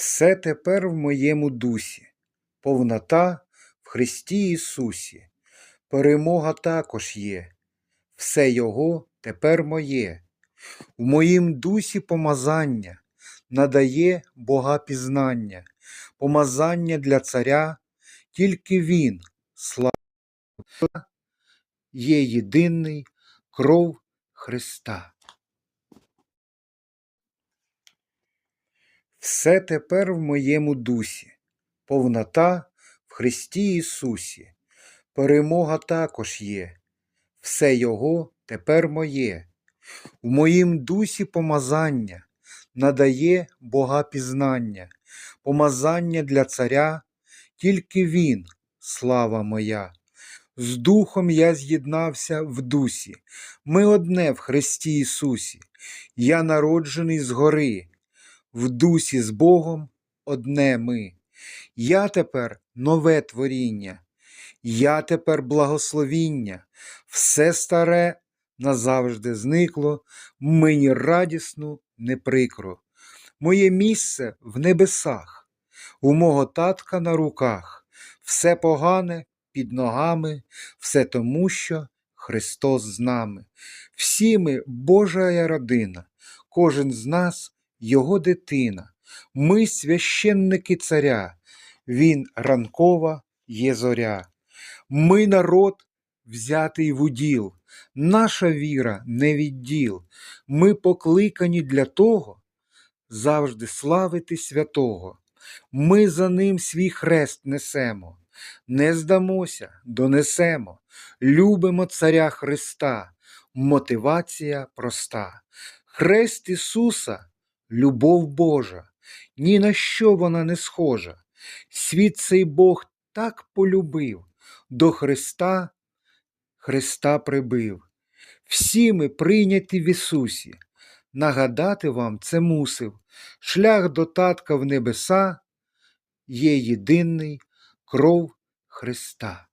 Все тепер в моєму дусі, повнота в Христі Ісусі, перемога також є, все Його тепер моє. В моїм дусі помазання надає Бога пізнання, помазання для царя, тільки Він, слава, є єдиний кров Христа. Все тепер в моєму дусі, повнота в Христі Ісусі, перемога також є, все Його тепер моє. В моїм дусі помазання надає Бога пізнання, помазання для царя, тільки Він, слава моя. З Духом я з'єднався в дусі, ми одне в Христі Ісусі, я народжений згори, в дусі з Богом одне ми. Я тепер нове творіння, я тепер благословіння, все старе назавжди зникло, мені радісно, не прикро. Моє місце в небесах, у мого татка на руках, все погане під ногами, все тому, що Христос з нами. Всі ми Божа родина, кожен з нас Його дитина. Ми священники царя, Він ранкова є зоря. Ми народ взятий в уділ, наша віра не відділ. Ми покликані для того, завжди славити святого. Ми за ним свій хрест несемо, не здамося, донесемо, любимо Царя Христа, мотивація проста. Хрест Ісуса любов Божа, ні на що вона не схожа. Світ цей Бог так полюбив, до Христа Христа прибив. Всі ми прийняті в Ісусі. Нагадати вам це мусив. Шлях до татка в небеса є єдиний кров Христа.